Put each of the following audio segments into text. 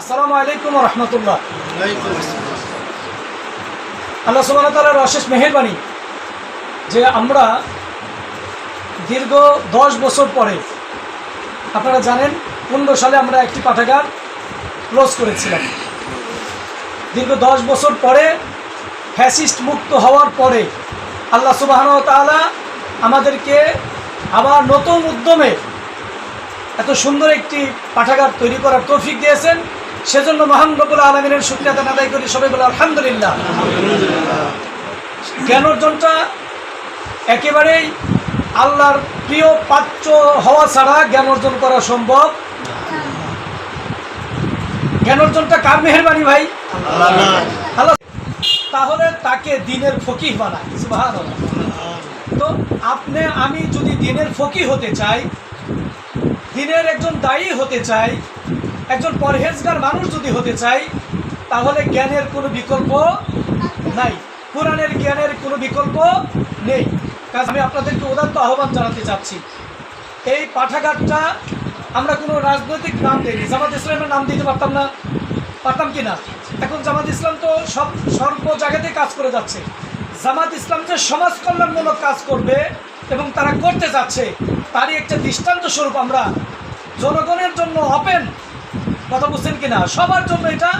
আসসালামু আলাইকুম রহমতুল্লাহ। আল্লাহ সুবাহ তালার অশেষ মেহেরবানি যে আমরা দীর্ঘ দশ বছর পরে আপনারা জানেন পনেরো সালে আমরা একটি পাঠাগার ক্লোজ করেছিলাম। দীর্ঘ দশ বছর পরে ফ্যাসিস্ট মুক্ত হওয়ার পরে আল্লাহ সুবাহন তাআলা আমাদেরকে আবার নতুন উদ্যমে এত সুন্দর একটি পাঠাগার তৈরি করার তৌফিক দিয়েছেন। সেজন্য মহান রবুল আলমিনের শুক্রিয়াতা আদায় করি, সবাই বলে আলহামদুলিল্লাহ। জ্ঞান অর্জনটা একেবারেই আল্লাহর প্রিয় পাত্র হওয়া ছাড়া জ্ঞান অর্জন করা সম্ভব। জ্ঞান অর্জনটা কার মেহরবানি ভাই? তাহলে তাকে দিনের ফকিহ বানায়। তো আপনি, আমি যদি দিনের ফকি হতে চাই, দিনের একজন দায়ী হতে চাই একজন পরহেজগার মানুষ যদি হতে চাই, তাহলে জ্ঞানের কোনো বিকল্প নাই। কোরআনের জ্ঞানের কোনো বিকল্প নেই। কাজ আমি আপনাদেরকে উদাত্ত আহ্বান জানাতে চাচ্ছি। এই পাঠাগারটা আমরা কোনো রাজনৈতিক নাম দিইনি। জামাত ইসলামের নাম দিতে পারতাম না। পারতাম কি না? এখন জামাত ইসলাম তো সব সর্ব জায়গাতেই কাজ করে যাচ্ছে। জামাত ইসলাম যে সমাজ কল্যাণমূলক কাজ করবে এবং তারা করতে যাচ্ছে, তারই একটা দৃষ্টান্ত স্বরূপ আমরা জনগণের জন্য ওপেন কথা বুঝছেন কিনা? সবার জন্য এটা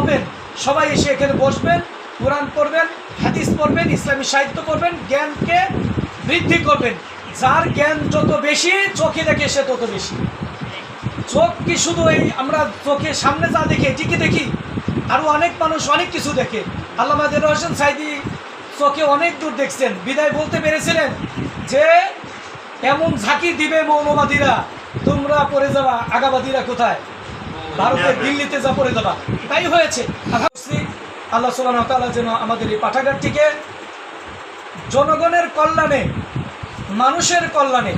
ওপেন সবাই এসে এখানে বসবেন, কোরআন পড়বেন, হাদিস পড়বেন, ইসলামী সাহিত্য পড়বেন, জ্ঞানকে বৃদ্ধি করবেন। যার জ্ঞান যত বেশি, চোখে দেখে সে তত বেশি। চোখ কি শুধু এই আমরা চোখে সামনে যা দেখি এটিকে দেখি? আরও অনেক মানুষ অনেক কিছু দেখে। আল্লামা দেল হোসেন সাইদি চোখে অনেক দূর দেখছেন। বিদায় বলতে পেরেছিলেন যে, এমন ঝাঁকি দিবে মৌলবাদীরা। তোমরা পড়ে যাওয়া আগাবাদীরা কোথায়? ভারতে দিল্লিতে যা পড়ে যাবা, তাই হয়েছে। আল্লাহ ওয়া যেন আমাদের এই পাঠাগারটিকে জনগণের কল্যাণে, মানুষের কল্যাণে,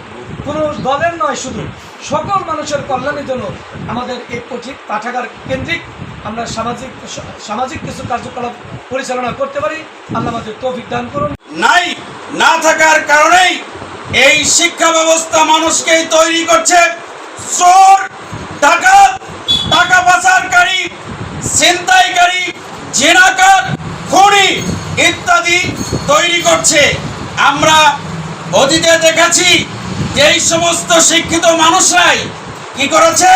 কোনো দলের নয় শুধু, সকল মানুষের কল্যাণের জন্য আমাদের এই পঠি- পাঠাগার কেন্দ্রিক আমরা সামাজিক সামাজিক কিছু কার্যকলাপ পরিচালনা করতে পারি। আল্লাহ আমাদের তৌফিক দান করুন। নাই, না থাকার কারণেই এই শিক্ষা ব্যবস্থা মানুষকেই তৈরি করছে। চোর, ডাকাত টাকা পাচারকারী ছিনতাইকারী, জেনাকার, খুনি ইত্যাদি তৈরি করছে। আমরা অতীতে দেখেছি যে এই সমস্ত শিক্ষিত মানুষরাই কি করেছে?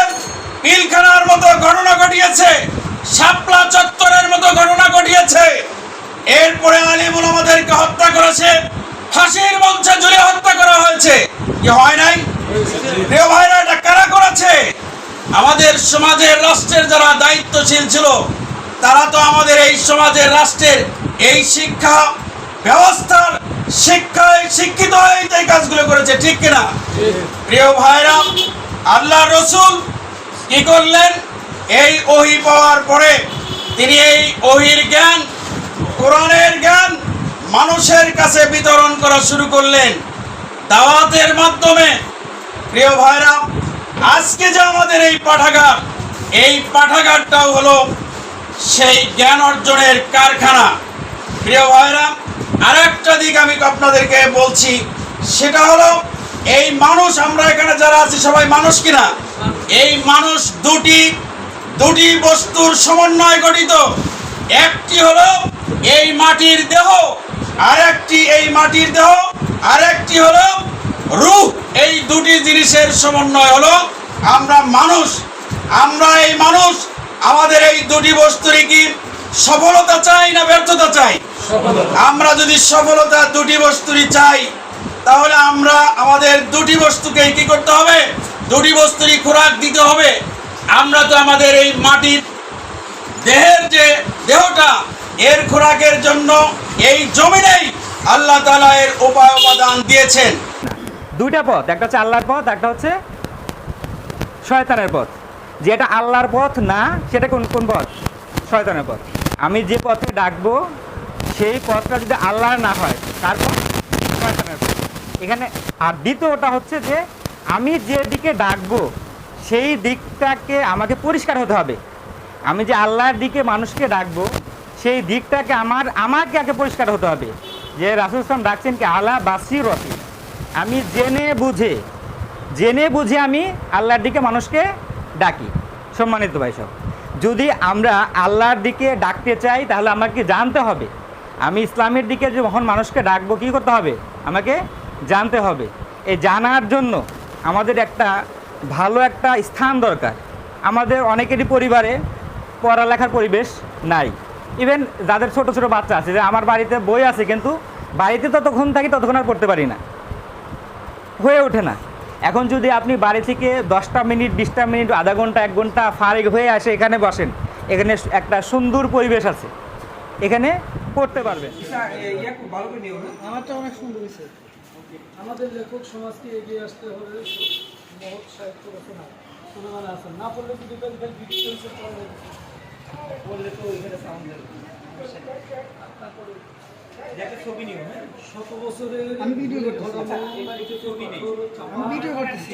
পিলখানার মতো ঘটনা ঘটিয়েছে, শাপলা চত্বরের মতো ঘটনা ঘটিয়েছে। এরপরে আলিমুল আমাদেরকে হত্যা করেছে, ফাঁসির মঞ্চে ঝুলে হত্যা করা হয়েছে। কি হয় নাই? ভাইরা, এটা কারা করেছে? আমাদের সমাজের রাষ্ট্রের যারা দায়িত্বশীল ছিল, তারা তো আমাদের এই সমাজের রাষ্ট্রের এই শিক্ষা ব্যবস্থার শিক্ষায় শিক্ষিত হয়ে এই কাজগুলো করেছে, ঠিক কিনা প্রিয় ভাইরা, আল্লাহ রসুল কি করলেন? এই ওহি পাওয়ার পরে তিনি এই ওহির জ্ঞান, কোরআনের জ্ঞান মানুষের কাছে বিতরণ করা শুরু করলেন। দাওয়াতের মাধ্যমে, প্রিয় ভাইরা আজকে যে আমাদের এই পাঠাগার, এই পাঠাগারটাও হলো সেই জ্ঞান অর্জনের কারখানা। প্রিয় ভাইরা আর একটা দিক আমি আপনাদেরকে বলছি, সেটা হলো এই মানুষ, আমরা এখানে যারা আছি সবাই মানুষ কিনা? এই মানুষ দুটি দুটি বস্তুর সমন্বয় গঠিত। একটি হলো এই মাটির দেহ আর একটি এই মাটির দেহ আর একটি হলো জিনিসের সমন্বয় হলো আমরা মানুষ আমরা এই মানুষ আমাদের এই দুটি বস্তুরই কি সফলতা চাই না ব্যর্থতা চাই? আমরা যদি সফলতা দুটি বস্তুরই চাই তাহলে আমরা আমাদের দুটি বস্তুকে কি করতে হবে? দুটি বস্তুরই খোরাক দিতে হবে। আমরা তো আমাদের এই মাটির দেহের যে দেহটা এর খোরাকের জন্য এই জমিনেই আল্লাহ তালা এর উপায় উপাদান দিয়েছেন। দুইটা পথ, একটা হচ্ছে আল্লাহর পথ, একটা হচ্ছে শয়তানের পথ। যেটা আল্লাহর পথ না, সেটা কোন কোন পথ? শয়তানের পথ। আমি যে পথে ডাকবো, সেই পথটা যদি আল্লাহর না হয় কার পথ শয়তানের পথ। এখানে, আর দ্বিতীয়টা হচ্ছে যে, আমি যে দিকে ডাকবো, সেই দিকটাকে আমাকে পরিষ্কার হতে হবে। আমি যে আল্লাহর দিকে মানুষকে ডাকবো, সেই দিকটাকে আমার, আমাকে আগে পরিষ্কার হতে হবে। যে রাসুল ইসলাম ডাকছেন কি, আলা বাসির রফি আমি জেনে বুঝে জেনে বুঝে আমি আল্লাহর দিকে মানুষকে ডাকি। সম্মানিত ভাই সব, যদি আমরা আল্লাহর দিকে ডাকতে চাই, তাহলে আমাকে জানতে হবে। আমি ইসলামের দিকে যখন মানুষকে ডাকবো, কী করতে হবে? আমাকে জানতে হবে। এই জানার জন্য আমাদের একটা ভালো একটা স্থান দরকার। আমাদের অনেকেরই পরিবারে পড়ালেখার পরিবেশ নাই। ইভেন যাদের ছোট ছোট বাচ্চা আছে, যে আমার বাড়িতে বই আছে, কিন্তু বাড়িতে ততক্ষণ থাকি, ততক্ষণ আর পড়তে পারি না। হয়ে ওঠে না। এখন যদি আপনি বাড়ি থেকে দশটা মিনিট বিশটা মিনিট আধা ঘণ্টা এক ঘণ্টা ফারেক হয়ে আসে এখানে বসেন এখানে একটা সুন্দর পরিবেশ আছে। এখানে পড়তে পারবেন। আমারটা অনেক সুন্দর হয়েছে। আমাদের লেখক সমাজকে এগিয়ে আসতে হবে মহৎ সাহিত্য রচনা সুলেমান হাসান না পড়লে বেল তো ওইখানে সাউন্ড ছবি নিও হ্যাঁ? আমি ভিডিও করতেছি। নেই। আমি ভিডিও করতেছি।